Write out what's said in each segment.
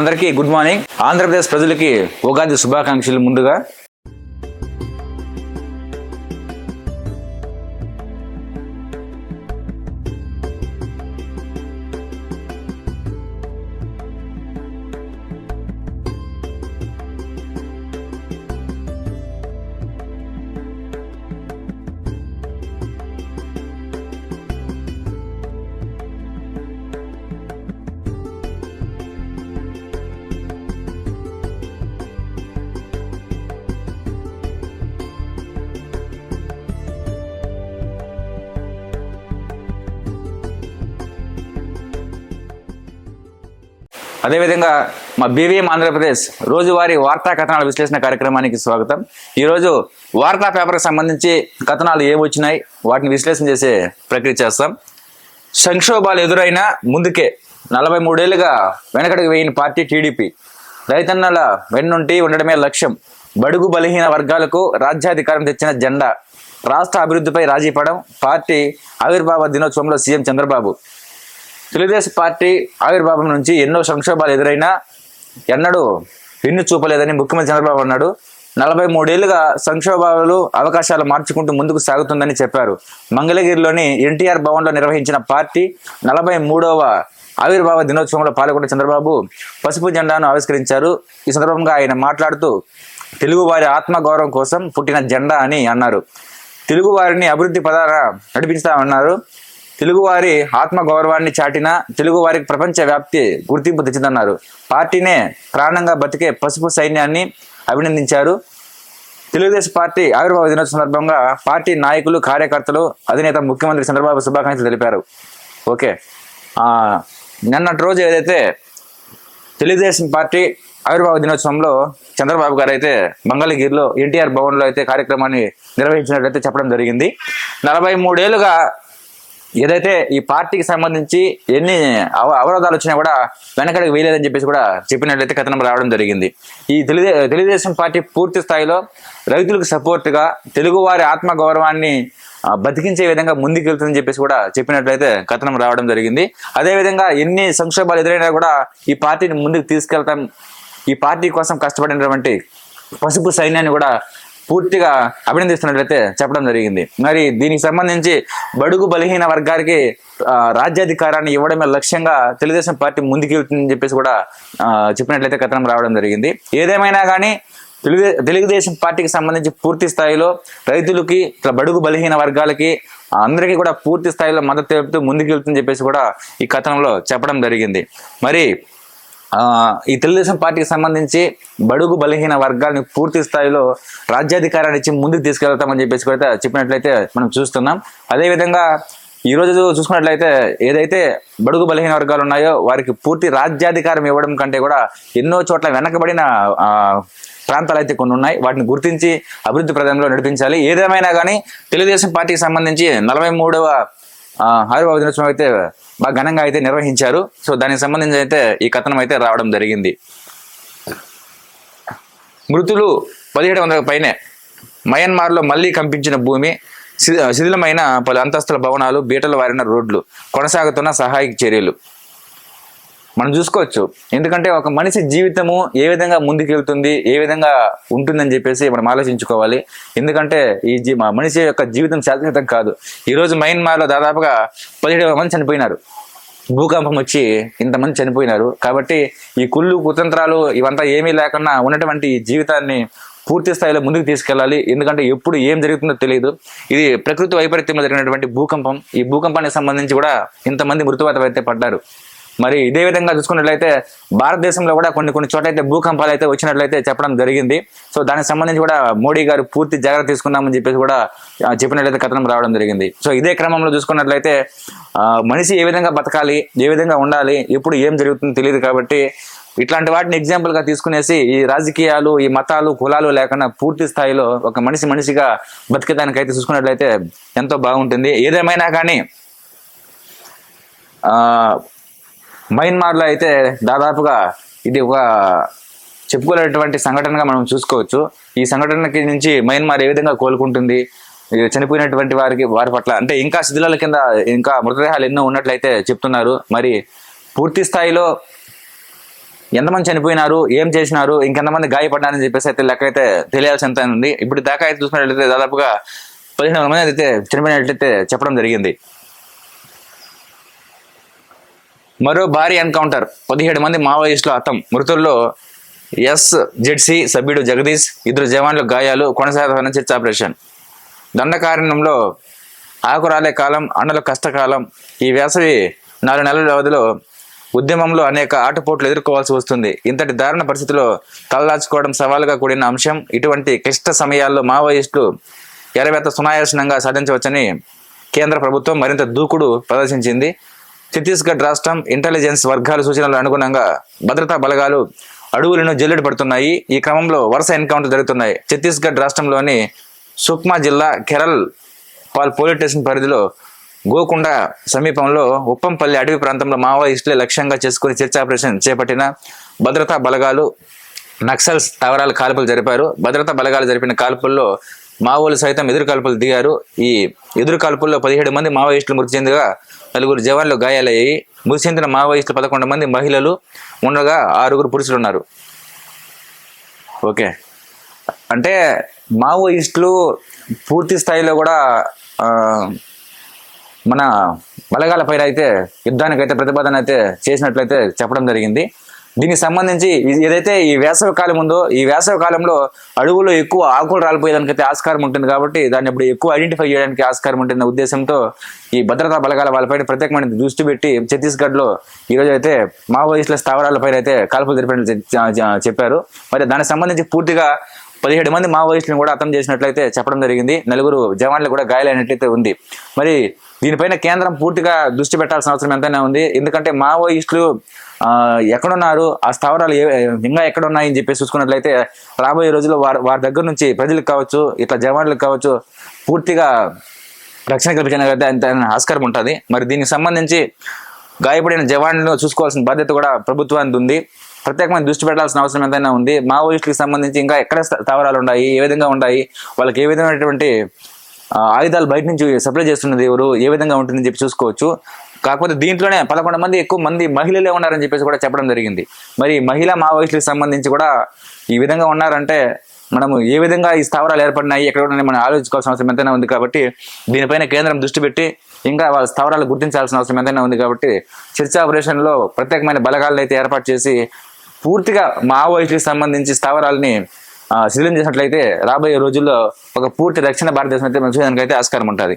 అందరికీ good morning. Andhra Pradesh ప్రజలకి ఉగాది శుభాకాంక్షలు ముందుగా. అదేవిధంగా మా బీవీఎం ఆంధ్రప్రదేశ్ రోజువారీ వార్తా కథనాల విశ్లేషణ కార్యక్రమానికి స్వాగతం. ఈరోజు వార్తా పేపర్కి సంబంధించి కథనాలు ఏమి వచ్చినాయి వాటిని విశ్లేషణ చేసే ప్రక్రియ చేస్తాం. సంక్షోభాలు ఎదురైనా ముందుకే నలభై మూడేళ్ళుగా వెనకడికి వేయిన పార్టీ టీడీపీ రైతన్నల వెన్నుంటి ఉండడమే లక్ష్యం. బడుగు బలహీన వర్గాలకు రాజ్యాధికారం తెచ్చిన జెండా. రాష్ట్ర అభివృద్ధిపై రాజీపడం పార్టీ ఆవిర్భావ దినోత్సవంలో సీఎం చంద్రబాబు. తెలుగుదేశం పార్టీ ఆవిర్భావం నుంచి ఎన్నో సంక్షోభాలు ఎదురైనా ఎన్నడూ వెన్ను చూపలేదని ముఖ్యమంత్రి చంద్రబాబు అన్నాడు. నలభై మూడేళ్ళుగా సంక్షోభాలు అవకాశాలు మార్చుకుంటూ ముందుకు సాగుతుందని చెప్పారు. మంగళగిరిలోని ఎన్టీఆర్ భవన్లో నిర్వహించిన పార్టీ నలభై మూడవ ఆవిర్భావ దినోత్సవంలో పాల్గొన్న చంద్రబాబు పసుపు జెండాను ఆవిష్కరించారు. ఈ సందర్భంగా ఆయన మాట్లాడుతూ తెలుగువారి ఆత్మగౌరవం కోసం పుట్టిన జెండా అని అన్నారు. తెలుగువారిని అభివృద్ధి పదాన నడిపిస్తామన్నారు. తెలుగువారి ఆత్మ గౌరవాన్ని చాటిన తెలుగు వారికి ప్రపంచ వ్యాప్తి గుర్తింపు తెచ్చిందన్నారు. పార్టీనే ప్రాణంగా బతికే పసుపు సైన్యాన్ని అభినందించారు. తెలుగుదేశం పార్టీ ఆవిర్భావ దినోత్సవం సందర్భంగా పార్టీ నాయకులు కార్యకర్తలు అధినేత ముఖ్యమంత్రి చంద్రబాబు శుభాకాంక్షలు తెలిపారు. ఓకే. నిన్నటి రోజు ఏదైతే తెలుగుదేశం పార్టీ ఆవిర్భావ దినోత్సవంలో చంద్రబాబు గారు అయితే మంగళగిరిలో ఎన్టీఆర్ భవన్లో అయితే కార్యక్రమాన్ని నిర్వహించినట్లయితే చెప్పడం జరిగింది. నలభై మూడేళ్ళుగా ఏదైతే ఈ పార్టీకి సంబంధించి ఎన్ని అవ అవరోధాలు వచ్చినా కూడా వెనకడికి వేయలేదని చెప్పేసి కూడా చెప్పినట్లయితే కథనం రావడం జరిగింది. ఈ తెలుగు తెలుగుదేశం పార్టీ పూర్తి స్థాయిలో రైతులకు సపోర్ట్గా తెలుగువారి ఆత్మ గౌరవాన్ని బతికించే విధంగా ముందుకెళ్తుందని చెప్పేసి కూడా చెప్పినట్లయితే కథనం రావడం జరిగింది. అదేవిధంగా ఎన్ని సంక్షోభాలు ఎదురైనా కూడా ఈ పార్టీని ముందుకు తీసుకెళ్తాం ఈ పార్టీ కోసం కష్టపడినటువంటి పసుపు సైన్యాన్ని కూడా పూర్తిగా అభినందిస్తున్నట్లయితే చెప్పడం జరిగింది. మరి దీనికి సంబంధించి బడుగు బలహీన వర్గానికి రాజ్యాధికారాన్ని ఇవ్వడమే లక్ష్యంగా తెలుగుదేశం పార్టీ ముందుకెళ్తుందని చెప్పేసి కూడా చెప్పినట్లయితే కథనం రావడం జరిగింది. ఏదేమైనా కానీ తెలుగు తెలుగుదేశం పార్టీకి సంబంధించి పూర్తి స్థాయిలో రైతులకి బడుగు బలహీన వర్గాలకి అందరికీ కూడా పూర్తి స్థాయిలో మద్దతు తెలుపుతూ ముందుకెళ్తుందని చెప్పేసి కూడా ఈ కథనంలో చెప్పడం జరిగింది. మరి ఈ తెలుగుదేశం పార్టీకి సంబంధించి బడుగు బలహీన వర్గాలని పూర్తి స్థాయిలో రాజ్యాధికారాన్ని ఇచ్చి ముందుకు తీసుకెళ్తామని చెప్పేసి కూడా చెప్పినట్లయితే మనం చూస్తున్నాం. అదేవిధంగా ఈ రోజు చూసుకున్నట్లయితే ఏదైతే బడుగు బలహీన వర్గాలు ఉన్నాయో వారికి పూర్తి రాజ్యాధికారం ఇవ్వడం కంటే కూడా ఎన్నో చోట్ల వెనకబడిన ప్రాంతాలు అయితే కొన్ని ఉన్నాయి. వాటిని గుర్తించి అభివృద్ధి ప్రదంలో నడిపించాలి. ఏదేమైనా కానీ తెలుగుదేశం పార్టీకి సంబంధించి నలభై మూడవ హైదరాబాద్ దినోత్సవం అయితే బాగా ఘనంగా అయితే నిర్వహించారు. సో దానికి సంబంధించి అయితే ఈ కథనం అయితే రావడం జరిగింది. మృతులు పదిహేడు వందల పైనే మయన్మార్లో మళ్ళీ కంపించిన భూమి శిథిలమైన పలు అంతస్తుల భవనాలు బీటలు వారిన రోడ్లు కొనసాగుతున్న సహాయక చర్యలు. మనం చూసుకోవచ్చు. ఎందుకంటే ఒక మనిషి జీవితము ఏ విధంగా ముందుకెళ్తుంది ఏ విధంగా ఉంటుందని చెప్పేసి మనం ఆలోచించుకోవాలి. ఎందుకంటే ఈ జీ మా మనిషి యొక్క జీవితం శాశ్వతం కాదు. ఈరోజు మయన్మార్లో దాదాపుగా పదిహేడు మంది చనిపోయినారు. భూకంపం వచ్చి ఇంతమంది చనిపోయినారు. కాబట్టి ఈ కుళ్ళు కుతంత్రాలు ఇవంతా ఏమీ లేకుండా ఉన్నటువంటి ఈ జీవితాన్ని పూర్తి స్థాయిలో ముందుకు తీసుకెళ్ళాలి. ఎందుకంటే ఎప్పుడు ఏం జరుగుతుందో తెలియదు. ఇది ప్రకృతి వైపరీత్యంలో జరిగినటువంటి భూకంపం. ఈ భూకంపానికి సంబంధించి కూడా ఇంతమంది మృతువాత అయితే పడ్డారు. మరి ఇదే విధంగా చూసుకున్నట్లయితే భారతదేశంలో కూడా కొన్ని కొన్ని చోట్ల అయితే భూకంపాలు అయితే వచ్చినట్లయితే చెప్పడం జరిగింది. సో దానికి సంబంధించి కూడా మోడీ గారు పూర్తి జాగ్రత్త తీసుకుందామని చెప్పేసి కూడా చెప్పినట్లయితే కథనం రావడం జరిగింది. సో ఇదే క్రమంలో చూసుకున్నట్లయితే మనిషి ఏ విధంగా బతకాలి ఏ విధంగా ఉండాలి ఎప్పుడు ఏం జరుగుతుందో తెలియదు కాబట్టి ఇట్లాంటి వాటిని ఎగ్జాంపుల్గా తీసుకునేసి ఈ రాజకీయాలు ఈ మతాలు కులాలు లేకుండా పూర్తి స్థాయిలో ఒక మనిషి మనిషిగా బతికేదానికైతే చూసుకున్నట్లయితే ఎంతో బాగుంటుంది. ఏదేమైనా కానీ మయన్మార్లో అయితే దాదాపుగా ఇది ఒక చెప్పుకోలేటువంటి సంఘటనగా మనం చూసుకోవచ్చు. ఈ సంఘటనకి నుంచి మయన్మార్ ఏ విధంగా కోలుకుంటుంది? చనిపోయినటువంటి వారికి వారి పట్ల అంటే ఇంకా శిథిలాల కింద ఇంకా మృతదేహాలు ఎన్నో ఉన్నట్లయితే చెప్తున్నారు. మరి పూర్తి స్థాయిలో ఎంతమంది చనిపోయినారు? ఏం చేసినారు? ఇంకెంతమంది గాయపడ్డారని చెప్పేసి అయితే లెక్క అయితే తెలియాల్సి ఎంత ఉంది. ఇప్పుడు దాకా అయితే చూసినట్లయితే దాదాపుగా పదిహేను మంది అయితే చనిపోయినట్లయితే చెప్పడం జరిగింది. మరో భారీ ఎన్కౌంటర్. పదిహేడు మంది మావోయిస్టుల హతం. మృతుల్లో ఎస్ జెడ్సీ సభ్యుడు జగదీష్ ఇద్దరు జవాన్లు గాయాలు కొనసాగుతున్న చర్చ ఆపరేషన్. దండకారణ్యంలో ఆకురాలే కాలం అండల కష్టకాలం. ఈ వేసవి నాలుగు నెలల వ్యవధిలో ఉద్యమంలో అనేక ఆటపోట్లు ఎదుర్కోవాల్సి వస్తుంది. ఇంతటి దారుణ పరిస్థితిలో తలదాచుకోవడం సవాలుగా కూడిన అంశం ఇటువంటి క్లిష్ట సమయాల్లో మావోయిస్టులు ఎరవేత సునాయాసనంగా సాధించవచ్చని కేంద్ర ప్రభుత్వం మరింత దూకుడు ప్రదర్శించింది. ఛత్తీస్గఢ్ రాష్ట్రం ఇంటెలిజెన్స్ వర్గాల సూచనలకు అనుగుణంగా భద్రతా బలగాలు అడవులను జల్లుడు పడుతున్నాయి. ఈ క్రమంలో వరుస ఎన్కౌంటర్ జరుగుతున్నాయి. ఛత్తీస్గఢ్ రాష్ట్రంలోని సుక్మా జిల్లా కెరల్ పాల్ పోలీస్ స్టేషన్ పరిధిలో గోకుండ సమీపంలో ఉప్పంపల్లి అడవి ప్రాంతంలో మావోయిస్టులే లక్ష్యంగా చేసుకుని చర్చ ఆపరేషన్ చేపట్టిన భద్రతా బలగాలు నక్సల్స్ స్థావరాలు కాల్పులు జరిపారు. భద్రతా బలగాలు జరిపిన కాల్పుల్లో మావోలు సైతం ఎదురు కాల్పులు దిగారు. ఈ ఎదురు కాల్పుల్లో పదిహేడు మంది మావోయిస్టులు మృతి చెందగా నలుగురు జవాన్లు గాయాలయ్యాయి. మృతి చెందిన మావోయిస్టులు పదకొండు మంది మహిళలు ఉండగా ఆరుగురు పురుషులు ఉన్నారు ఓకే. అంటే మావోయిస్టులు పూర్తి స్థాయిలో కూడా మన బలగాల పైన అయితే యుద్ధానికైతే ప్రతిపాదన అయితే చేసినట్లయితే చెప్పడం జరిగింది. దీనికి సంబంధించి ఏదైతే ఈ వేసవి కాలం ఉందో ఈ వేసవి కాలంలో అడవులో ఎక్కువ ఆకులు రాలిపోయేదానికి అయితే ఆస్కారం ఉంటుంది కాబట్టి దాన్ని ఇప్పుడు ఎక్కువ ఐడెంటిఫై చేయడానికి ఆస్కారం ఉంటుంది ఉద్దేశంతో ఈ భద్రతా బలగాల వాళ్ళపైన ప్రత్యేకమైన దృష్టి పెట్టి ఛత్తీస్గఢ్లో ఈ రోజు అయితే మావోయిస్టుల స్థావరాలపైన అయితే కాల్పులు జరిపినట్లు చెప్పారు. మరి దానికి సంబంధించి పూర్తిగా పదిహేడు మంది మావోయిస్టులను కూడా అర్థం చేసినట్లయితే చెప్పడం జరిగింది. నలుగురు జవాన్లు కూడా గాయాలైనట్లయితే ఉంది. మరి దీనిపైన కేంద్రం పూర్తిగా దృష్టి పెట్టాల్సిన అవసరం ఎంతైనా ఉంది. ఎందుకంటే మావోయిస్టులు ఎక్కడున్నారు? ఆ స్థావరాలు ఏ ఇంకా ఎక్కడ ఉన్నాయని చెప్పేసి చూసుకున్నట్లయితే రాబోయే రోజుల్లో వారి వారి దగ్గర నుంచి ప్రజలకు కావచ్చు ఇట్లా జవాన్లకు కావచ్చు పూర్తిగా రక్షణ కల్పించడానికి అంత ఆస్కారం ఉంటుంది. మరి దీనికి సంబంధించి గాయపడిన జవాన్లను చూసుకోవాల్సిన బాధ్యత కూడా ప్రభుత్వానికి ఉంది. ప్రత్యేకమైన దృష్టి పెట్టాల్సిన అవసరం ఎంతైనా ఉంది. మావోయిస్టులకు సంబంధించి ఇంకా ఎక్కడ స్థావరాలు ఉన్నాయి? ఏ విధంగా ఉన్నాయి? వాళ్ళకి ఏ విధమైనటువంటి ఆయుధాలు బయట నుంచి సప్లై చేస్తున్నది ఎవరు ఏ విధంగా ఉంటుందని చెప్పి చూసుకోవచ్చు. కాకపోతే దీంట్లోనే పదకొండు మంది ఎక్కువ మంది మహిళలే ఉన్నారని చెప్పేసి కూడా చెప్పడం జరిగింది. మరి మహిళా మావోయిస్టులకు సంబంధించి కూడా ఈ విధంగా ఉన్నారంటే మనము ఏ విధంగా ఈ స్థావరాలు ఏర్పడినాయి ఎక్కడ ఉన్నాయి మనం ఆలోచించుకోవాల్సిన అవసరం ఎంతైనా ఉంది కాబట్టి దీనిపైన కేంద్రం దృష్టి పెట్టి ఇంకా వాళ్ళ స్థావరాలు గుర్తించాల్సిన అవసరం ఎంతైనా ఉంది కాబట్టి చర్చ ఆపరేషన్లో ప్రత్యేకమైన బలగాలను అయితే ఏర్పాటు చేసి పూర్తిగా మావోయిస్టులకు సంబంధించి స్థావరాలని శిథిలం చేసినట్లయితే రాబోయే రోజుల్లో ఒక పూర్తి దక్షిణ భారతదేశం అయితే మనం చూసేదానికైతే ఆస్కారం ఉంటుంది.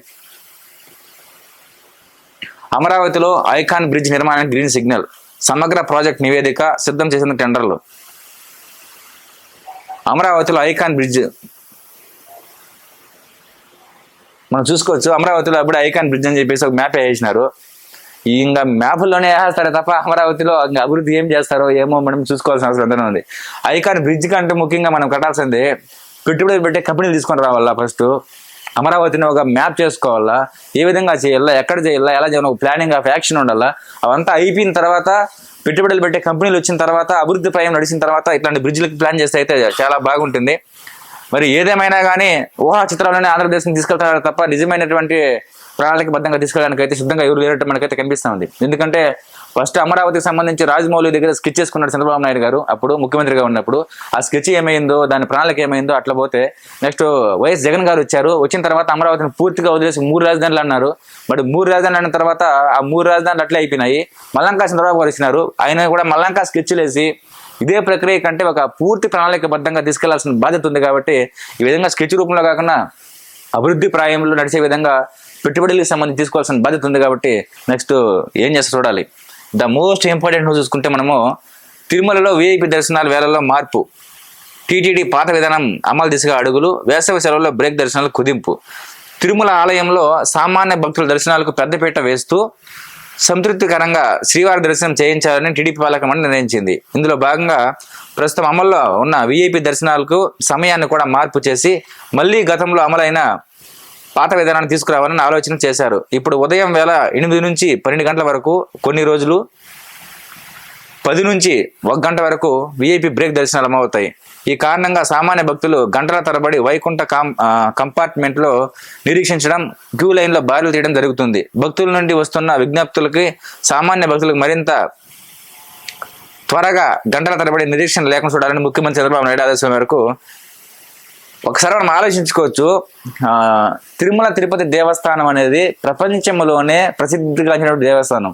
అమరావతిలో ఐకాన్ బ్రిడ్జ్ నిర్మాణానికి గ్రీన్ సిగ్నల్. సమగ్ర ప్రాజెక్ట్ నివేదిక సిద్ధం చేసిన టెండర్లు. అమరావతిలో ఐకాన్ బ్రిడ్జ్. మనం చూసుకోవచ్చు అమరావతిలో అప్పుడు ఐకాన్ బ్రిడ్జ్ అని చెప్పేసి ఒక మ్యాప్ వేసినారు. ఇంకా మ్యాప్లోనే వేస్తారే తప్ప అమరావతిలో ఇంకా అభివృద్ధి ఏం చేస్తారో ఏమో మనం చూసుకోవాల్సిన అవసరం ఎంతనే ఉంది. ఐకాన్ బ్రిడ్జ్ కంటే ముఖ్యంగా మనం కట్టాల్సింది పెట్టుబడి పెట్టే కంపెనీలు తీసుకొని రావాలా ఫస్ట్ అమరావతిని ఒక మ్యాప్ చేసుకోవాలా? ఏ విధంగా చేయాలా? ఎక్కడ చేయాలా? ఎలా చేయాలి? ఒక ప్లానింగ్ ఆఫ్ యాక్షన్ ఉండాలా? అవంతా అయిపోయిన తర్వాత పెట్టుబడులు పెట్టే కంపెనీలు వచ్చిన తర్వాత అభివృద్ధి ప్రయాణం నడిచిన తర్వాత ఇట్లాంటి బ్రిడ్జ్లకు ప్లాన్ చేస్తే అయితే చాలా బాగుంటుంది. మరి ఏదేమైనా కానీ ఊహా చిత్రాలని ఆంధ్రప్రదేశ్ని తీసుకెళ్తారు తప్ప నిజమైనటువంటి ప్రణాళికబద్ధంగా తీసుకెళ్ళడానికి అయితే సిద్ధంగా ఎవరు లేనట్టు మనకైతే కనిపిస్తా ఉంది. ఎందుకంటే ఫస్ట్ అమరావతికి సంబంధించి రాజమౌళి దగ్గర స్కెచ్ చేసుకున్నాడు చంద్రబాబు నాయుడు గారు. అప్పుడు ముఖ్యమంత్రిగా ఉన్నప్పుడు ఆ స్కెచ్ ఏమైందో దాని ప్రణాళిక ఏమైందో అట్లా పోతే నెక్స్ట్ వైఎస్ జగన్ గారు వచ్చారు. వచ్చిన తర్వాత అమరావతిని పూర్తిగా వదిలేసి మూడు రాజధానులు అన్నారు. మరి మూడు రాజధానులు అన్న తర్వాత ఆ మూడు రాజధానులు అట్లే అయిపోయినాయి. మల్లంకా చంద్రబాబు గారు ఇచ్చినారు. ఆయన కూడా మల్లంకా స్కెచ్లు వేసి ఇదే ప్రక్రియ కంటే ఒక పూర్తి ప్రణాళికబద్ధంగా తీసుకెళ్ళాల్సిన బాధ్యత ఉంది కాబట్టి ఈ విధంగా స్కెచ్ రూపంలో కాకుండా అభివృద్ధి ప్రాయంలో నడిచే విధంగా పెట్టుబడులకు సంబంధించి తీసుకోవాల్సిన బాధ్యత ఉంది కాబట్టి నెక్స్ట్ ఏం చేస్తే చూడాలి. ద మోస్ట్ ఇంపార్టెంట్ నువ్వు చూసుకుంటే మనము తిరుమలలో వీఐపీ దర్శనాల వేళల్లో మార్పు. టీటీడీ పాత విధానం అమలు దిశగా అడుగులు వేసవి సెలవుల్లో బ్రేక్ దర్శనాలు కుదింపు. తిరుమల ఆలయంలో సామాన్య భక్తుల దర్శనాలకు పెద్దపీట వేస్తూ సంతృప్తికరంగా శ్రీవారి దర్శనం చేయించాలని టీడీపీ పాలక మండలి నిర్ణయించింది. ఇందులో భాగంగా ప్రస్తుతం అమల్లో ఉన్న వీఐపీ దర్శనాలకు సమయాన్ని కూడా మార్పు చేసి మళ్ళీ గతంలో అమలైన పాత విధానాన్ని తీసుకురావాలని ఆలోచన చేశారు. ఇప్పుడు ఉదయం వేళ ఎనిమిది నుంచి పన్నెండు గంటల వరకు కొన్ని రోజులు పది నుంచి ఒక గంట వరకు విఐపి బ్రేక్ దర్శనాలు అమవుతాయి ఈ కారణంగా సామాన్య భక్తులు గంటల తరబడి వైకుంఠ కాం కంపార్ట్మెంట్లో నిరీక్షించడం క్యూ లైన్లో బారులు తీయడం జరుగుతుంది. భక్తుల నుండి వస్తున్న విజ్ఞప్తులకి సామాన్య భక్తులకు మరింత త్వరగా గంటల తరబడి నిరీక్షణ లేకుండా చూడాలని ముఖ్యమంత్రి చంద్రబాబు నాయుడు ఆదేశం మేరకు ఒకసారి మనం ఆలోచించుకోవచ్చు. తిరుమల తిరుపతి దేవస్థానం అనేది ప్రపంచంలోనే ప్రసిద్ధిగాంచినటువంటి దేవస్థానం.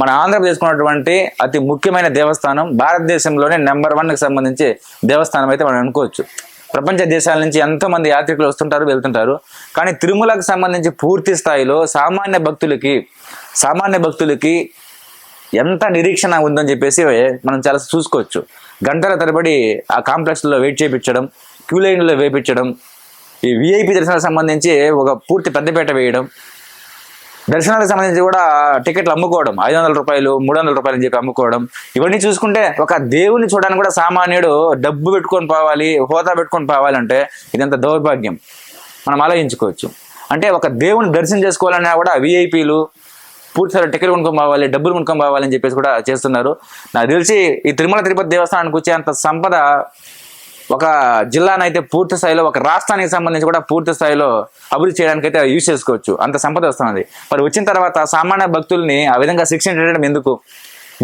మన ఆంధ్రప్రదేశ్ ఉన్నటువంటి అతి ముఖ్యమైన దేవస్థానం భారతదేశంలోనే నెంబర్ వన్కి సంబంధించి దేవస్థానం అయితే మనం అనుకోవచ్చు. ప్రపంచ దేశాల నుంచి ఎంతో మంది యాత్రికులు వస్తుంటారు వెళ్తుంటారు. కానీ తిరుమలకు సంబంధించి పూర్తి స్థాయిలో సామాన్య భక్తులకి సామాన్య భక్తులకి ఎంత నిరీక్షణ ఉందని చెప్పేసి మనం చాలా చూసుకోవచ్చు. గంటల తరబడి ఆ కాంప్లెక్స్లో వెయిట్ చేయించడం క్యూ లైన్లో వేయించడం ఈ విఐపి దర్శనాలకు సంబంధించి ఒక పూర్తి పెద్దపేట వేయడం దర్శనాలకు సంబంధించి కూడా టికెట్లు అమ్ముకోవడం ఐదు వందల రూపాయలు మూడు వందల రూపాయలు అని చెప్పి అమ్ముకోవడం. ఇవన్నీ చూసుకుంటే ఒక దేవుని చూడడానికి కూడా సామాన్యుడు డబ్బు పెట్టుకొని పోవాలి హోదా పెట్టుకొని పోవాలంటే ఇదంత దౌర్భాగ్యం. మనం ఆలోచించుకోవచ్చు. అంటే ఒక దేవుని దర్శనం చేసుకోవాలన్నా కూడా విఐపీలు పూర్తిసారి టికెట్ కొనుక్కొని పోవాలి డబ్బులు కొనుక్కొని పోవాలని చెప్పేసి కూడా చేస్తున్నారు. నాకు తెలిసి ఈ తిరుమల తిరుపతి దేవస్థానానికి వచ్చే అంత సంపద ఒక జిల్లానైతే పూర్తి స్థాయిలో ఒక రాష్ట్రానికి సంబంధించి కూడా పూర్తి స్థాయిలో అభివృద్ధి చేయడానికి అయితే యూజ్ చేసుకోవచ్చు. అంత సంపద వస్తున్నది. మరి వచ్చిన తర్వాత సామాన్య భక్తుల్ని ఆ విధంగా శిక్షించడం ఎందుకు?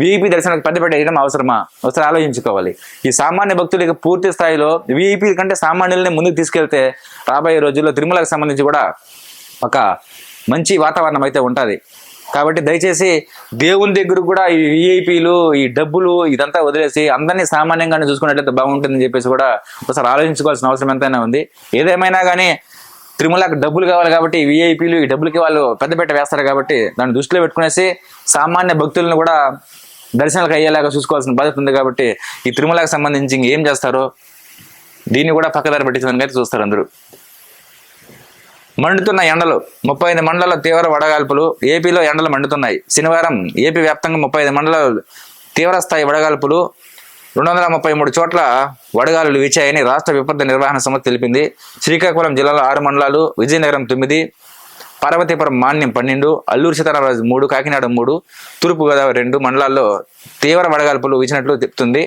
విఐపి దర్శనానికి పెద్ద పెట్ట వేయడం అవసరమా? ఒకసారి ఆలోచించుకోవాలి. ఈ సామాన్య భక్తులకి పూర్తి స్థాయిలో విఐపి కంటే సామాన్యుల్ని ముందుకు తీసుకెళ్తే రాబోయే రోజుల్లో తిరుమలకు సంబంధించి కూడా ఒక మంచి వాతావరణం అయితే ఉంటుంది. కాబట్టి దయచేసి దేవుని దగ్గర కూడా ఈ విఐపీలు ఈ డబ్బులు ఇదంతా వదిలేసి అందరినీ సామాన్యంగానే చూసుకున్నట్లయితే బాగుంటుందని చెప్పేసి కూడా ఒకసారి ఆలోచించుకోవాల్సిన అవసరం ఎంతైనా ఉంది. ఏదేమైనా కానీ తిరుమలకు డబ్బులు కావాలి కాబట్టి ఈ విఐపీలు ఈ డబ్బులకి వాళ్ళు పెద్దపెట్ట వేస్తారు కాబట్టి దాన్ని దృష్టిలో పెట్టుకునేసి సామాన్య భక్తులను కూడా దర్శనాలకు అయ్యేలాగా చూసుకోవాల్సిన బాధ్యత ఉంది కాబట్టి ఈ తిరుమలకు సంబంధించి ఏం చేస్తారో దీన్ని కూడా పక్కదారి పెట్టించడానికి అయితే చూస్తారు అందరూ. మండుతున్న ఎండలు ముప్పై ఐదు మండల తీవ్ర వడగాల్పులు ఏపీలో ఎండలు మండుతున్నాయి. శనివారం ఏపీ వ్యాప్తంగా ముప్పై ఐదు మండలాలు తీవ్ర స్థాయి వడగాల్పులు రెండు వందల ముప్పై మూడు చోట్ల వడగాలులు వీచాయని రాష్ట్ర విపత్తు నిర్వహణ సంస్థ తెలిపింది. శ్రీకాకుళం జిల్లాలో ఆరు మండలాలు విజయనగరం తొమ్మిది పార్వతీపురం మాన్యం పన్నెండు అల్లూరు సీతారామరాజు మూడు కాకినాడ మూడు తూర్పుగోదావరి రెండు మండలాల్లో తీవ్ర వడగాల్పులు వీచినట్లు చెప్తుంది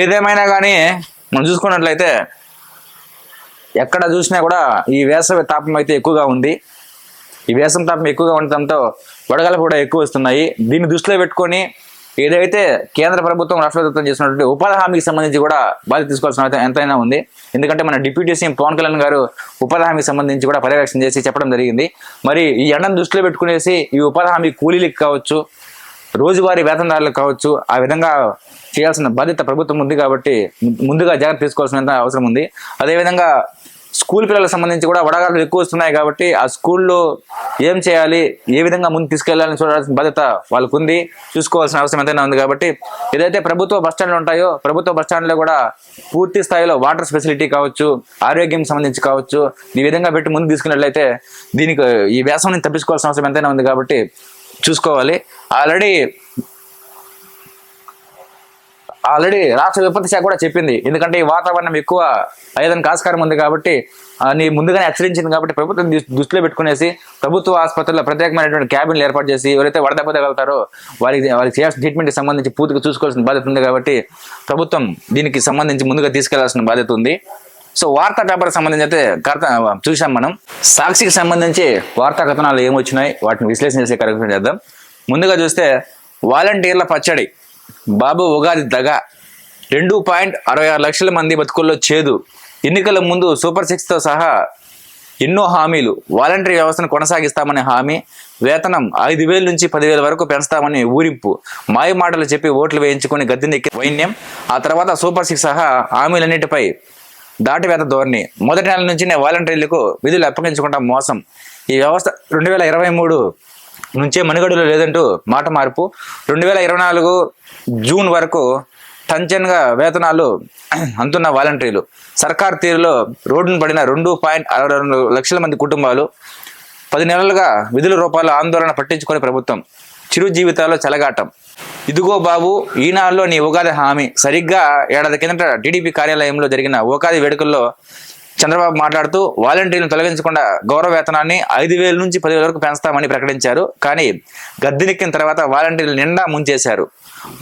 ఏదేమైనా కానీ మనం చూసుకున్నట్లయితే ఎక్కడ చూసినా కూడా ఈ వేసవి తాపం అయితే ఎక్కువగా ఉంది. ఈ వేసవి తాపం ఎక్కువగా ఉండటంతో వడగలు కూడా ఎక్కువ వస్తున్నాయి. దీన్ని దృష్టిలో పెట్టుకొని ఏదైతే కేంద్ర ప్రభుత్వం రాష్ట్ర ప్రభుత్వం చేసినటువంటి ఉపాధి హామీకి సంబంధించి కూడా బాధ్యత తీసుకోవాల్సిన అవసరం ఎంతైనా ఉంది. ఎందుకంటే మన డిప్యూటీ సీఎం పవన్ కళ్యాణ్ గారు ఉపాధి హామీకి సంబంధించి కూడా పర్యవేక్షణ చేసి చెప్పడం జరిగింది. మరి ఈ ఎండను దృష్టిలో పెట్టుకునేసి ఈ ఉపాధి హామీ కూలీలకు కావచ్చు రోజువారీ వేతనదారులు కావచ్చు ఆ విధంగా చేయాల్సిన బాధ్యత ప్రభుత్వం ఉంది కాబట్టి ముందుగా జాగ్రత్త తీసుకోవాల్సినంత అవసరం ఉంది. అదేవిధంగా స్కూల్ పిల్లలకు సంబంధించి కూడా వడగాలు ఎక్కువ వస్తున్నాయి కాబట్టి ఆ స్కూల్లో ఏం చేయాలి ఏ విధంగా ముందు తీసుకెళ్ళాలని చూడాల్సిన బాధ్యత వాళ్ళకు ఉంది చూసుకోవాల్సిన అవసరం ఎంతైనా ఉంది కాబట్టి ఏదైతే ప్రభుత్వ బస్ స్టాండ్లు ఉంటాయో ప్రభుత్వ బస్ స్టాండ్లో కూడా పూర్తి స్థాయిలో వాటర్ ఫెసిలిటీ కావచ్చు ఆరోగ్యం సంబంధించి కావచ్చు ఈ విధంగా పెట్టి ముందు తీసుకున్నట్లయితే దీనికి ఈ వ్యాసం నుంచి తప్పించుకోవాల్సిన అవసరం ఎంతైనా ఉంది కాబట్టి చూసుకోవాలి. ఆల్రెడీ ఆల్రెడీ రాష్ట్ర విపత్తి శాఖ కూడా చెప్పింది. ఎందుకంటే ఈ వాతావరణం ఎక్కువ అయ్యేదానికి ఆస్కారం ఉంది కాబట్టి అని ముందుగానే హెచ్చరించింది కాబట్టి ప్రభుత్వం దృష్టిలో పెట్టుకునేసి ప్రభుత్వ ఆసుపత్రుల్లో ప్రత్యేకమైనటువంటి క్యాబిన్లు ఏర్పాటు చేసి ఎవరైతే వడదెబ్బ తగలుతారో వారికి వారికి చేయాల్సిన ట్రీట్మెంట్కి సంబంధించి పూర్తిగా చూసుకోవాల్సిన బాధ్యత ఉంది కాబట్టి ప్రభుత్వం దీనికి సంబంధించి ముందుగా తీసుకెళ్ళాల్సిన బాధ్యత ఉంది. సో వార్తా పేపర్ సంబంధించి అయితే కథ చూసాం మనం. సాక్షికి సంబంధించి వార్తా కథనాలు ఏమొచ్చినాయి వాటిని విశ్లేషణ చేసే కార్యక్రమం చేద్దాం. ముందుగా చూస్తే వాలంటీర్ల పచ్చడి బాబు ఉగాది దగ. రెండు పాయింట్ అరవై ఆరు లక్షల మంది బతుకుల్లో చేదు. ఎన్నికల ముందు సూపర్ సిక్స్తో సహా ఎన్నో హామీలు. వాలంటరీ వ్యవస్థను కొనసాగిస్తామనే హామీ వేతనం ఐదు వేల నుంచి పదివేల వరకు పెంచుతామని ఊరింపు. మాయ మాటలు చెప్పి ఓట్లు వేయించుకొని గద్దెనెక్కి వైన్యం. ఆ తర్వాత సూపర్ సిక్స్ సహా హామీలన్నిటిపై దాటివేత ధోరణి. మొదటి నెల నుంచినే వాలంటీర్లకు విధులు అప్పగించకుండా మోసం. ఈ వ్యవస్థ రెండు వేల ఇరవై మూడు నుంచే మనుగడలో లేదంటూ మాట మార్పు. రెండు వేల ఇరవై నాలుగు జూన్ వరకు టంచన్గా వేతనాలు అందుతున్న వాలంటీర్లు. సర్కార్ తీరులో రోడ్డును పడిన రెండు పాయింట్ అరవై రెండు లక్షల మంది కుటుంబాలు పది నెలలుగా విధుల రూపాయల ఆందోళన పట్టించుకొని ప్రభుత్వం. చిరు జీవితాల్లో చెలగాటం. ఇదిగో బాబు ఈనాడులో నీ ఉగాది హామీ. సరిగ్గా ఏడాది కిందట టీడీపీ కార్యాలయంలో జరిగిన ఉగాది వేడుకల్లో చంద్రబాబు మాట్లాడుతూ వాలంటీర్లను తొలగించకుండా గౌరవ వేతనాన్ని ఐదు వేల నుంచి పదివేల వరకు పెంచుతామని ప్రకటించారు. కానీ గద్దెనెక్కిన తర్వాత వాలంటీర్లు నిండా ముంచేశారు.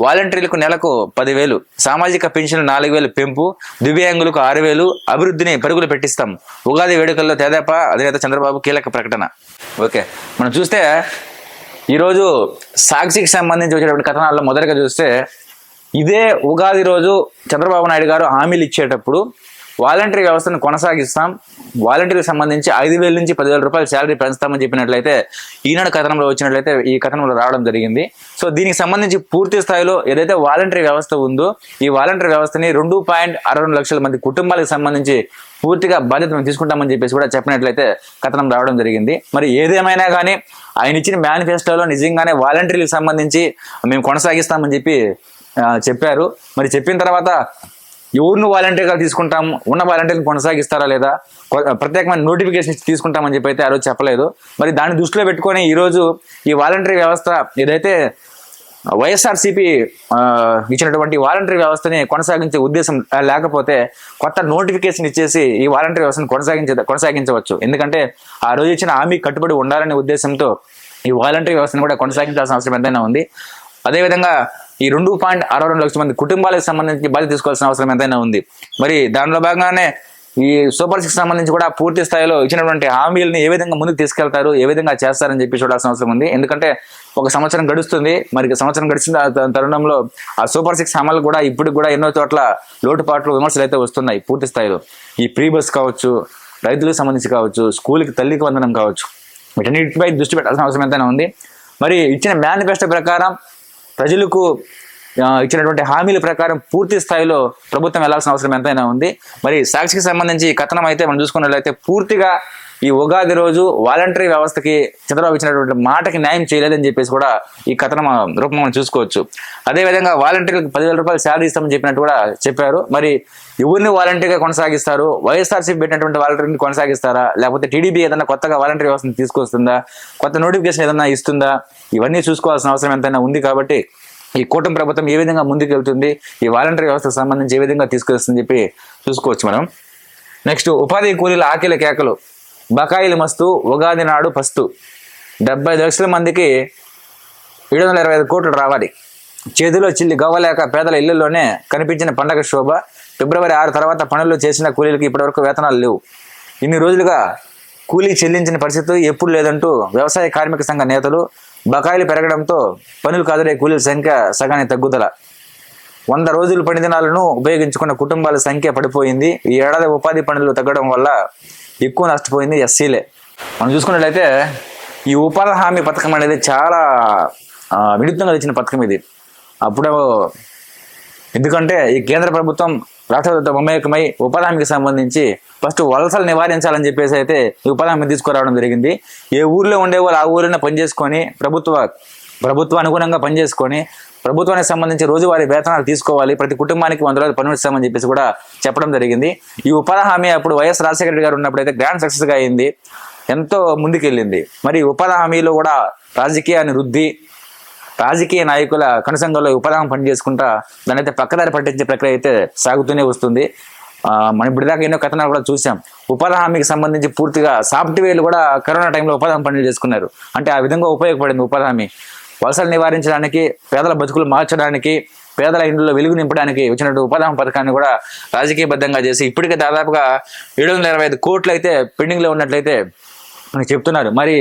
వాలంటీర్లకు నెలకు పదివేలు సామాజిక పెన్షన్ నాలుగు వేలు పెంపు దివ్యాంగులకు ఆరు వేలు అభివృద్ధిని పరుగులు పెట్టిస్తాం. ఉగాది వేడుకల్లో తేదాప? అధినేత చంద్రబాబు కీలక ప్రకటన. ఓకే మనం చూస్తే ఈరోజు సాక్షికి సంబంధించి వచ్చేటువంటి కథనాల్లో మొదటగా చూస్తే ఇదే ఉగాది రోజు చంద్రబాబు నాయుడు గారు హామీలు ఇచ్చేటప్పుడు వాలంటరీ వ్యవస్థను కొనసాగిస్తాం. వాలంటీర్కి సంబంధించి ఐదు వేల నుంచి పదివేల రూపాయలు శాలరీ పెంచుతామని చెప్పినట్లయితే ఈనాడు కథనంలో వచ్చినట్లయితే ఈ కథనంలో రావడం జరిగింది. సో దీనికి సంబంధించి పూర్తి స్థాయిలో ఏదైతే వాలంటరీ వ్యవస్థ ఉందో ఈ వాలంటరీ వ్యవస్థని రెండు పాయింట్ అరవై రెండు లక్షల మంది కుటుంబాలకు సంబంధించి పూర్తిగా బాధ్యత మేము తీసుకుంటామని చెప్పేసి కూడా చెప్పినట్లయితే కథనం రావడం జరిగింది. మరి ఏదేమైనా కానీ ఆయన ఇచ్చిన మేనిఫెస్టోలో నిజంగానే వాలంటీర్లకు సంబంధించి మేము కొనసాగిస్తామని చెప్పి చెప్పారు. మరి చెప్పిన తర్వాత ఎవరిని వాలంటీర్గా తీసుకుంటాం ఉన్న వాలంటీర్ని కొనసాగిస్తారా లేదా? ప్రత్యేకమైన నోటిఫికేషన్ ఇచ్చి తీసుకుంటామని చెప్పి అయితే ఆ రోజు చెప్పలేదు. మరి దాన్ని దృష్టిలో పెట్టుకొని ఈరోజు ఈ వాలంటరీ వ్యవస్థ ఏదైతే వైఎస్ఆర్సీపీ ఇచ్చినటువంటి వాలంటరీ వ్యవస్థని కొనసాగించే ఉద్దేశం లేకపోతే కొత్త నోటిఫికేషన్ ఇచ్చేసి ఈ వాలంటరీ వ్యవస్థను కొనసాగించే కొనసాగించవచ్చు. ఎందుకంటే ఆ రోజు ఇచ్చిన హామీ కట్టుబడి ఉండాలనే ఉద్దేశంతో ఈ వాలంటరీ వ్యవస్థను కూడా కొనసాగించాల్సిన అవసరం ఎంతైనా ఉంది. అదేవిధంగా ఈ రెండు పాయింట్ అరవై రెండు లక్షల మంది కుటుంబాలకు సంబంధించి బాధ్యత తీసుకోవాల్సిన అవసరం ఎంతైనా ఉంది. మరి దానిలో భాగంగానే ఈ సూపర్ సిక్స్ సంబంధించి కూడా పూర్తి స్థాయిలో ఇచ్చినటువంటి హామీలని ఏ విధంగా ముందుకు తీసుకెళ్తారు ఏ విధంగా చేస్తారని చెప్పి చూడాల్సిన అవసరం ఉంది. ఎందుకంటే ఒక సంవత్సరం గడుస్తుంది. మరి సంవత్సరం గడిచిన తరుణంలో ఆ సూపర్ సిక్స్ అమలు కూడా ఇప్పుడు కూడా ఎన్నో చోట్ల లోటుపాట్లు విమర్శలు అయితే వస్తున్నాయి పూర్తి స్థాయిలో. ఈ ప్రీ బస్ కావచ్చు రైతులకు సంబంధించి కావచ్చు స్కూల్కి తల్లికి వందనం కావచ్చు వీటన్నిటిపై దృష్టి పెట్టాల్సిన అవసరం ఎంతైనా ఉంది. మరి ఇచ్చిన మేనిఫెస్టో ప్రకారం ప్రజలకు ఇచ్చినటువంటి హామీల ప్రకారం పూర్తి స్థాయిలో ప్రభుత్వం వెళ్ళాల్సిన అవసరం ఎంతైనా ఉంది. మరి సాక్షికి సంబంధించి ఈ కథనం అయితే మనం చూసుకున్నట్లయితే పూర్తిగా ఈ ఉగాది రోజు వాలంటరీ వ్యవస్థకి చంద్రబాబు ఇచ్చినటువంటి మాటకి న్యాయం చేయలేదని చెప్పేసి కూడా ఈ కథనం రూపం మనం చూసుకోవచ్చు. అదేవిధంగా వాలంటీర్లకు పదివేల రూపాయలు శాలరీ ఇస్తామని చెప్పినట్టు కూడా చెప్పారు. మరి ఎవరిని వాలంటీర్గా కొనసాగిస్తారు? వైఎస్ఆర్సీపీ పెట్టినటువంటి వాలంటీర్ని కొనసాగిస్తారా? లేకపోతే టీడీపీ ఏదైనా కొత్తగా వాలంటీర్ వ్యవస్థను తీసుకొస్తుందా? కొత్త నోటిఫికేషన్ ఏదైనా ఇస్తుందా? ఇవన్నీ చూసుకోవాల్సిన అవసరం ఎంతైనా ఉంది కాబట్టి ఈ కూటమి ప్రభుత్వం ఏ విధంగా ముందుకు వెళ్తుంది ఈ వాలంటరీ వ్యవస్థకు సంబంధించి ఏ విధంగా తీసుకొస్తుందని చెప్పి చూసుకోవచ్చు మనం. నెక్స్ట్ ఉపాధి కూలీల ఆకిల కేకలు. బకాయిలు మస్తు ఉగాది నాడు పస్తు. డెబ్బై లక్షల మందికి ఏడు వందల ఇరవై ఐదు కోట్లు రావాలి. చేతిలో చిల్లి గవ్వలేక పేదల ఇళ్ళలోనే కనిపించిన పండగ శోభ. ఫిబ్రవరి ఆరు తర్వాత పనులు చేసిన కూలీలకు ఇప్పటివరకు వేతనాలు లేవు. ఇన్ని రోజులుగా కూలీ చెల్లించిన పరిస్థితి ఎప్పుడు లేదంటూ వ్యవసాయ కార్మిక సంఘ నేతలు బకాయిలు పెరగడంతో పనులు కాదరే కూలీల సంఖ్య సగానికి తగ్గుదల. వంద రోజులు పని దినాలను ఉపయోగించుకున్న కుటుంబాల సంఖ్య పడిపోయింది. ఈ ఏడాది ఉపాధి పనులు తగ్గడం వల్ల ఎక్కువ నష్టపోయింది ఎస్సీలే. మనం చూసుకున్నట్లయితే ఈ ఉపాధి హామీ పథకం అనేది చాలా ఆ, వినూత్నంగా తెచ్చిన పథకం ఇది. అప్పుడు ఎందుకంటే ఈ కేంద్ర ప్రభుత్వం రాష్ట్ర మమేకమై ఉపాధి సంబంధించి ఫస్ట్ వలసలు నివారించాలని చెప్పేసి అయితే ఈ ఉపాధి తీసుకురావడం జరిగింది. ఏ ఊర్లో ఉండేవారు ఆ ఊరిలో పనిచేసుకొని ప్రభుత్వ ప్రభుత్వ అనుగుణంగా పనిచేసుకొని ప్రభుత్వానికి సంబంధించి రోజువారీ వేతనాలు తీసుకోవాలి. ప్రతి కుటుంబానికి వంద రోజులు పనులు ఇస్తామని చెప్పేసి కూడా చెప్పడం జరిగింది. ఈ ఉపాధి హామీ అప్పుడు వైఎస్ రాజశేఖర రెడ్డి గారు ఉన్నప్పుడు అయితే గ్రాండ్ సక్సెస్గా అయింది. ఎంతో ముందుకెళ్ళింది. మరి ఉపాధి హామీలో కూడా రాజకీయాన్ని వృద్ధి రాజకీయ నాయకుల కనుసంగంలో ఉపదానం పనిచేసుకుంటా దానైతే పక్కదారి పట్టించే ప్రక్రియ అయితే సాగుతూనే వస్తుంది. మనం ఇప్పటిదాకా ఎన్నో కథనాలు కూడా చూసాం ఉపాధి హామీకి సంబంధించి పూర్తిగా సాఫ్ట్వేర్లు కూడా కరోనా టైంలో ఉపాధి హామీ పనులు చేసుకున్నారు. అంటే ఆ విధంగా ఉపయోగపడింది ఉపాధి హామీ వలసలు నివారించడానికి పేదల బతుకులు మార్చడానికి పేదల ఇండ్లలో వెలుగు నింపడానికి వచ్చినట్టు ఉపాధి పథకాన్ని కూడా రాజకీయబద్ధంగా చేసి ఇప్పటికే దాదాపుగా ఏడు వందల ఇరవై ఐదు కోట్లు అయితే పెండింగ్లో ఉన్నట్లయితే చెప్తున్నారు. మరి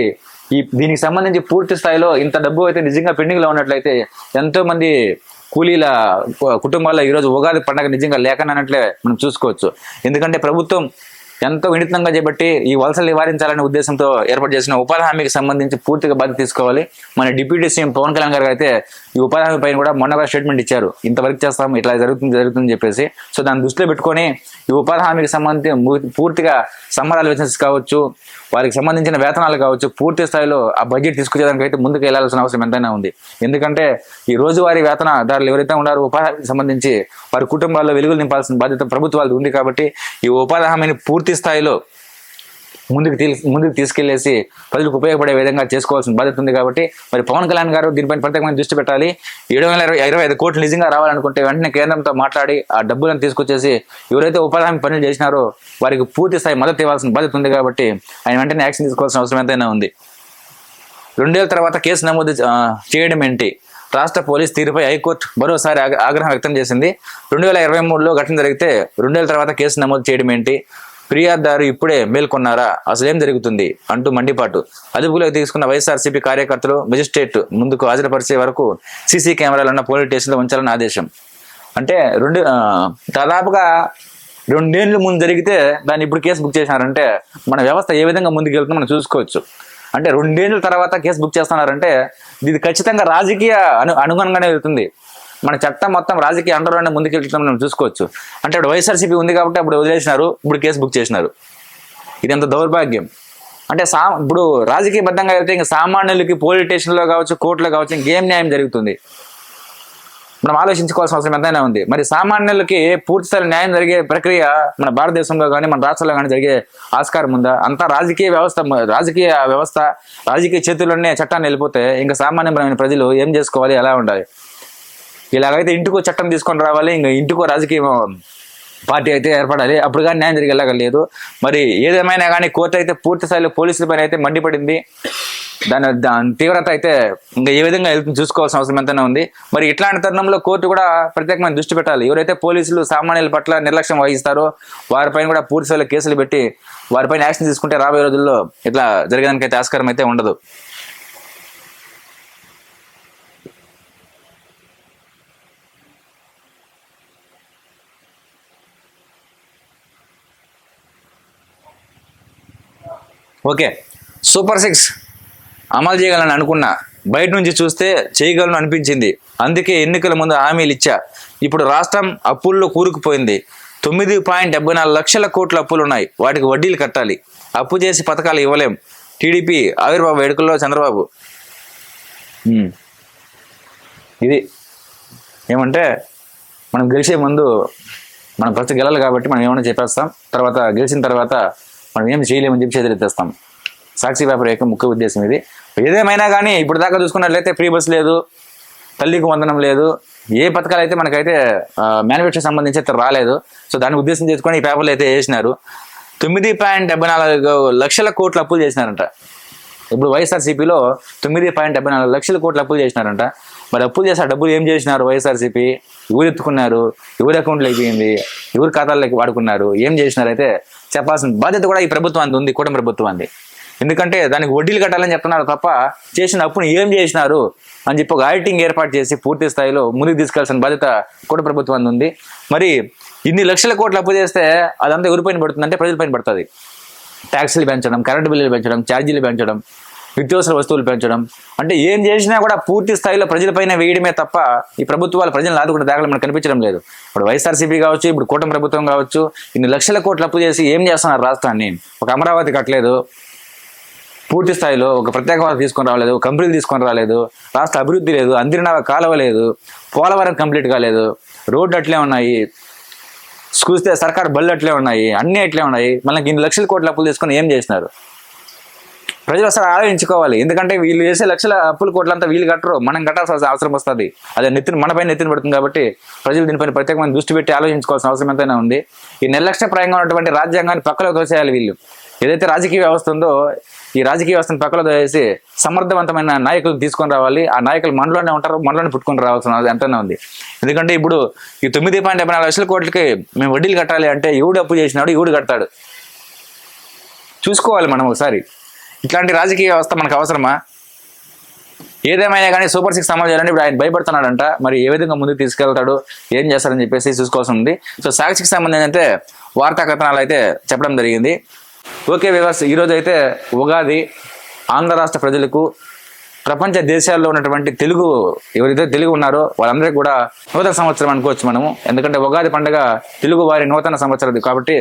ఈ దీనికి సంబంధించి పూర్తి స్థాయిలో ఇంత డబ్బు అయితే నిజంగా పెండింగ్లో ఉన్నట్లయితే ఎంతో మంది కూలీల కుటుంబాల్లో ఈరోజు ఉగాది పండగ నిజంగా లేకనన్నట్లే మనం చూసుకోవచ్చు. ఎందుకంటే ప్రభుత్వం ఎంతో వినూత్నంగా చేపట్టి ఈ వలసలు నివారించాలనే ఉద్దేశంతో ఏర్పాటు చేసిన ఉపాధి హామీకి సంబంధించి పూర్తిగా బాధ్యత తీసుకోవాలి. మన డిప్యూటీ సీఎం పవన్ కళ్యాణ్ గారు అయితే ఈ ఉపాధి హామీ పైన కూడా మొన్న కూడా స్టేట్మెంట్ ఇచ్చారు. ఇంతవరకు చేస్తాం ఇట్లా జరుగుతుంది జరుగుతుంది చెప్పేసి. సో దాన్ని దృష్టిలో పెట్టుకొని ఈ ఉపాధి హామీకి సంబంధించి పూర్తిగా సమ్మర్ అలవెన్సెస్ కావచ్చు వారికి సంబంధించిన వేతనాలు కావచ్చు పూర్తి స్థాయిలో ఆ బడ్జెట్ తీసుకొచ్చేదానికి అయితే ముందుకు వెళ్ళాల్సిన అవసరం ఎంతైనా ఉంది. ఎందుకంటే ఈ రోజువారీ వేతనదారులు ఎవరైతే ఉన్నారో ఉపాధి సంబంధించి వారి కుటుంబాల్లో వెలుగులు నింపాల్సిన బాధ్యత ప్రభుత్వాలు ఉంది కాబట్టి ఈ ఉపాధి హామీని పూర్తి పూర్తి స్థాయిలో ముందుకు ముందుకు తీసుకెళ్ళేసి ప్రజలకు ఉపయోగపడే విధంగా చేసుకోవాల్సిన బాధ్యత ఉంది కాబట్టి మరి పవన్ కళ్యాణ్ గారు దీనిపైన ప్రత్యేకమైన దృష్టి పెట్టాలి. ఏడు వేల ఇరవై ఇరవై ఐదు కోట్లు నిజంగా రావాలనుకుంటే వెంటనే కేంద్రంతో మాట్లాడి ఆ డబ్బులను తీసుకొచ్చేసి ఎవరైతే ఉపాధి హామీ పనులు చేసినారో వారికి పూర్తి స్థాయి మద్దతు ఇవ్వాల్సిన బాధ్యత ఉంది కాబట్టి ఆయన వెంటనే యాక్షన్ తీసుకోవాల్సిన అవసరం ఎంతైనా ఉంది. రెండేళ్ళ తర్వాత కేసు నమోదు చేయడం ఏంటి? రాష్ట్ర పోలీస్ తీరుపై హైకోర్టు మరోసారి ఆగ్రహం వ్యక్తం చేసింది. రెండు వేల ఇరవై మూడులో ఘటన జరిగితే రెండేళ్ళ తర్వాత కేసు నమోదు చేయడం ఏంటి? ఫిర్యాదుదారు ఇప్పుడే మేల్కొన్నారా అసలేం జరుగుతుంది? అంటూ మండిపాటు. అదుపులోకి తీసుకున్న వైఎస్ఆర్సీపీ కార్యకర్తలు మెజిస్ట్రేట్ ముందుకు హాజరుపరిచే వరకు సీసీ కెమెరాలు ఉన్న పోలీస్ స్టేషన్లో ఉంచాలని ఆదేశం. అంటే రెండు దాదాపుగా రెండేళ్ళు ముందు జరిగితే దాన్ని ఇప్పుడు కేసు బుక్ చేసినారంటే మన వ్యవస్థ ఏ విధంగా ముందుకు వెళ్తుందో మనం చూసుకోవచ్చు. అంటే రెండేళ్ళ తర్వాత కేసు బుక్ చేస్తున్నారంటే ఇది ఖచ్చితంగా రాజకీయ అను అనుగుణంగానే వెళ్తుంది. మన చట్టం మొత్తం రాజకీయ అండర్లోనే ముందుకు మనం చూసుకోవచ్చు. అంటే ఇప్పుడు వైఎస్ఆర్సీపీ ఉంది కాబట్టి అప్పుడు వదిలేసినారు ఇప్పుడు కేసు బుక్ చేసినారు. ఇది ఎంత దౌర్భాగ్యం. అంటే సా ఇప్పుడు రాజకీయబద్ధంగా అయితే ఇంకా సామాన్యులకి పోలీస్ స్టేషన్లో కావచ్చు కోర్టులో కావచ్చు ఇంకేం న్యాయం జరుగుతుంది? మనం ఆలోచించుకోవాల్సిన అవసరం ఎంతైనా ఉంది. మరి సామాన్యులకి పూర్తిస్థాయి న్యాయం జరిగే ప్రక్రియ మన భారతదేశంలో కానీ మన రాష్ట్రంలో కానీ జరిగే ఆస్కారం ఉందా? అంతా రాజకీయ వ్యవస్థ రాజకీయ వ్యవస్థ రాజకీయ చేతుల్లోనే చట్టాన్ని వెళ్ళిపోతే ఇంకా సామాన్యమైన ప్రజలు ఏం చేసుకోవాలి ఎలా ఉండాలి? ఇలాగైతే ఇంటికో చట్టం తీసుకొని రావాలి ఇంకా ఇంటికో రాజకీయ పార్టీ అయితే ఏర్పడాలి. అప్పుడు కానీ న్యాయం జరిగేలాగా లేదు. మరి ఏదేమైనా కానీ కోర్టు అయితే పూర్తి స్థాయిలో పోలీసుల పైన అయితే మండిపడింది. దాని దాని తీవ్రత అయితే ఇంకా ఏ విధంగా వెళ్తుంది చూసుకోవాల్సిన అవసరం ఎంతైనా ఉంది. మరి ఇట్లాంటి తరుణంలో కోర్టు కూడా ప్రత్యేకమైన దృష్టి పెట్టాలి. ఎవరైతే పోలీసులు సామాన్యుల పట్ల నిర్లక్ష్యం వహిస్తారో వారిపైన కూడా పూర్తి స్థాయిలో కేసులు పెట్టి వారిపైన యాక్షన్ తీసుకుంటే రాబోయే రోజుల్లో ఇట్లా జరగడానికి అయితే ఆస్కారం అయితే ఉండదు. ఓకే. Super six. అమలు చేయగలను అనుకున్నా బయట నుంచి చూస్తే చేయగలను అనిపించింది. అందుకే ఎన్నికల ముందు హామీలు ఇచ్చా. ఇప్పుడు రాష్ట్రం అప్పుల్లో కూరుకుపోయింది. తొమ్మిది పాయింట్ డెబ్బై నాలుగు లక్షల కోట్ల అప్పులు ఉన్నాయి. వాటికి వడ్డీలు కట్టాలి. అప్పు చేసి పథకాలు ఇవ్వలేం. టీడీపీ ఆవిర్భావ వేడుకల్లో చంద్రబాబు. ఇది ఏమంటే మనం గెలిచే ముందు మనం ఫస్ట్ గెలాలి కాబట్టి మనం ఏమైనా చెప్పేస్తాం. తర్వాత గెలిచిన తర్వాత మనం ఏం చేయలేమని చెప్పి చేతులెత్తేస్తాం సాక్షి పేపర్ యొక్క ముఖ్య ఉద్దేశం ఇది. ఏదేమైనా కానీ ఇప్పుడు దాకా చూసుకున్నట్లయితే ఫ్రీ బస్ లేదు తల్లికి వందనం లేదు ఏ పథకాలు అయితే మనకైతే మ్యానుఫ్యాక్చర్ సంబంధించి అయితే రాలేదు. సో దాన్ని ఉద్దేశం చేసుకొని ఈ పేపర్లు అయితే వేసినారు. తొమ్మిది పాయింట్ డెబ్బై నాలుగు లక్షల కోట్ల అప్పులు చేసినారంట. ఇప్పుడు వైఎస్ఆర్సీపీలో తొమ్మిది పాయింట్ డెబ్బై నాలుగు లక్షల కోట్లు అప్పులు చేసినారంట. మరి అప్పులు చేసి ఆ డబ్బులు ఏం చేసినారు వైఎస్ఆర్సీపీ? ఎవరు ఎత్తుకున్నారు? ఎవరి అకౌంట్లో అయిపోయింది? ఎవరి ఖాతాల్లోకి వాడుకున్నారు? ఏం చేసినారు? అయితే చెప్పాల్సిన బాధ్యత కూడా ఈ ప్రభుత్వానికి ఉంది కూటమి ప్రభుత్వానికి ఎందుకంటే దానికి వడ్డీలు కట్టాలని చెప్తున్నారు తప్ప చేసిన అప్పును ఏం చేసినారు అని చెప్పి ఒక ఆడిటింగ్ ఏర్పాటు చేసి పూర్తి స్థాయిలో ముందుకు తీసుకెళ్ళాల్సిన బాధ్యత కూటమి ప్రభుత్వానికి ఉంది మరి ఇన్ని లక్షల కోట్లు అప్పు చేస్తే అదంతా ఎవరిపైన పడుతుందంటే ప్రజలపైన పడుతుంది. ట్యాక్సీలు పెంచడం కరెంటు బిల్లులు పెంచడం ఛార్జీలు పెంచడం నిత్యావసర వస్తువులు పెంచడం. అంటే ఏం చేసినా కూడా పూర్తి స్థాయిలో ప్రజలపైన వేయడమే తప్ప ఈ ప్రభుత్వాలు ప్రజలను ఆదుకునే దాఖలు మనకు కనిపించడం లేదు. ఇప్పుడు వైఎస్ఆర్సీపీ కావచ్చు ఇప్పుడు కూటమి ప్రభుత్వం కావచ్చు ఇన్ని లక్షల కోట్లు అప్పు చేసి ఏం చేస్తున్నారు రాష్ట్రాన్ని? ఒక అమరావతి కట్టలేదు. పూర్తి స్థాయిలో ఒక ప్రత్యేక హోదా తీసుకొని రాలేదు కంపెనీలు తీసుకొని రాలేదు రాష్ట్ర అభివృద్ధి లేదు అందిరిన కాలువ లేదు పోలవరం కంప్లీట్ కాలేదు రోడ్లు అట్లే ఉన్నాయి. చూస్తే సర్కార్ బళ్ళు అట్లే ఉన్నాయి అన్నీ అట్లే ఉన్నాయి. మనకి ఇన్ని లక్షల కోట్ల అప్పులు తీసుకొని ఏం చేసినారు? ప్రజలు అసలు ఆలోచించుకోవాలి. ఎందుకంటే వీళ్ళు చేసే లక్షల అప్పుల కోట్లంతా వీళ్ళు కట్టరు. మనం కట్టాల్సిన అవసరం వస్తుంది. అదే నెత్తిన మనపైన నెత్తిన పడుతుంది కాబట్టి ప్రజలు దీనిపైన ప్రత్యేకమైన దృష్టి పెట్టి ఆలోచించుకోవాల్సిన అవసరం ఎంతైనా ఉంది. ఈ నిర్లక్ష్యప్రాయంగా ఉన్నటువంటి రాజ్యాంగాన్ని పక్కలో తోసేయాలి వీళ్ళు. ఏదైతే రాజకీయ వ్యవస్థ ఉందో ఈ రాజకీయ వ్యవస్థను పక్కలో వేసి సమర్థవంతమైన నాయకులు తీసుకొని రావాలి. ఆ నాయకులు మనలోనే ఉంటారు మనలోనే పుట్టుకొని రావాల్సిన ఎంతనే ఉంది. ఎందుకంటే ఇప్పుడు ఈ తొమ్మిది పాయింట్ డెబ్బై నాలుగు లక్షల కోట్లకి మేము వడ్డీలు కట్టాలి అంటే ఎవడు అప్పు చేసినాడు ఎవడు కడతాడు. చూసుకోవాలి మనం ఒకసారి. ఇట్లాంటి రాజకీయ వ్యవస్థ మనకు అవసరమా? ఏదేమైనా కానీ సూపర్ సిక్స్ అమలు చేయాలని ఇప్పుడు ఆయన భయపడుతున్నాడంట. మరి ఏ విధంగా ముందుకు తీసుకెళ్తాడు ఏం చేస్తారని చెప్పేసి చూసుకోవాల్సి ఉంది. సో సాక్షికి సంబంధించి అయితే వార్తా కథనాలు అయితే చెప్పడం జరిగింది. ఓకే వివర్స్ ఈరోజు అయితే ఉగాది ఆంధ్ర రాష్ట్ర ప్రజలకు ప్రపంచ దేశాల్లో ఉన్నటువంటి తెలుగు ఎవరైతే తెలుగు ఉన్నారో వాళ్ళందరికీ కూడా నూతన సంవత్సరం అనుకోవచ్చు మనము. ఎందుకంటే ఉగాది పండుగ తెలుగు వారి నూతన సంవత్సరం కాబట్టి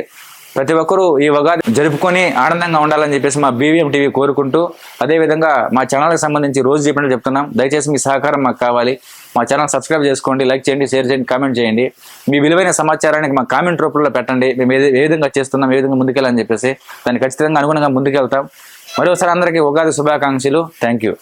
ప్రతి ఒక్కరూ ఈ ఉగాది జరుపుకొని ఆనందంగా ఉండాలని చెప్పేసి మా బీవీఎం టీవీ కోరుకుంటూ అదేవిధంగా మా ఛానల్కి సంబంధించి రోజు చెప్పినట్టు చెప్తున్నాం. దయచేసి మీ సహకారం మాకు కావాలి. మా ఛానల్ సబ్స్క్రైబ్ చేసుకోండి లైక్ చేయండి షేర్ చేయండి కామెంట్ చేయండి. మీ విలువైన సమాచారానికి మా కామెంట్ రూపంలో పెట్టండి. మేము ఏ ఏ విధంగా చేస్తున్నాం ఏ విధంగా ముందుకెళ్ళాలని చెప్పేసి దాన్ని ఖచ్చితంగా అనుగుణంగా ముందుకెళ్తాం. మరోసారి అందరికీ ఉగాది శుభాకాంక్షలు. Thank you